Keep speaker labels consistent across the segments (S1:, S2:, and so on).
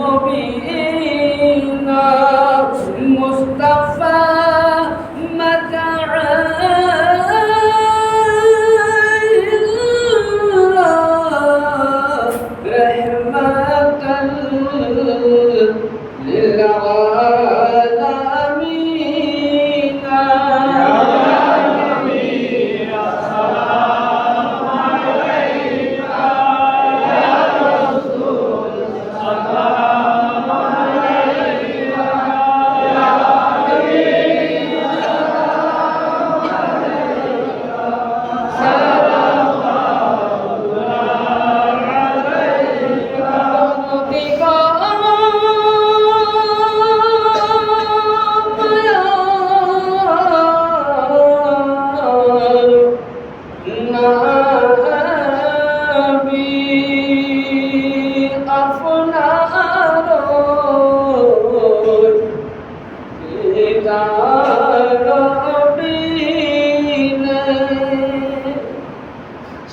S1: We'll be in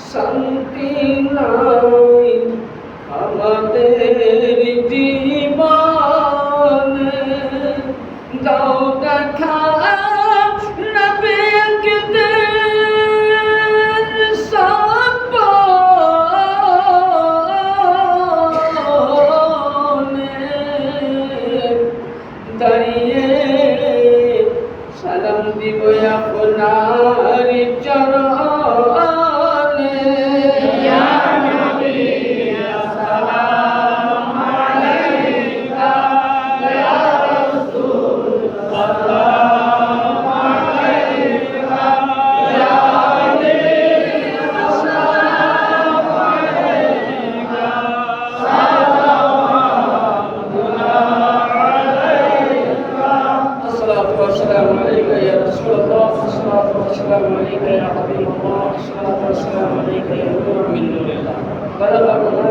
S1: শান্তি নাই আমাদের জীবনে দাও দেখা দাঁড়িয়ে দিব আপনার। والسلام عليك يا رسول الله الصلاة والسلام عليك يا حبيب الله الصلاة والسلام عليك يا نور من نور الله بلغ الله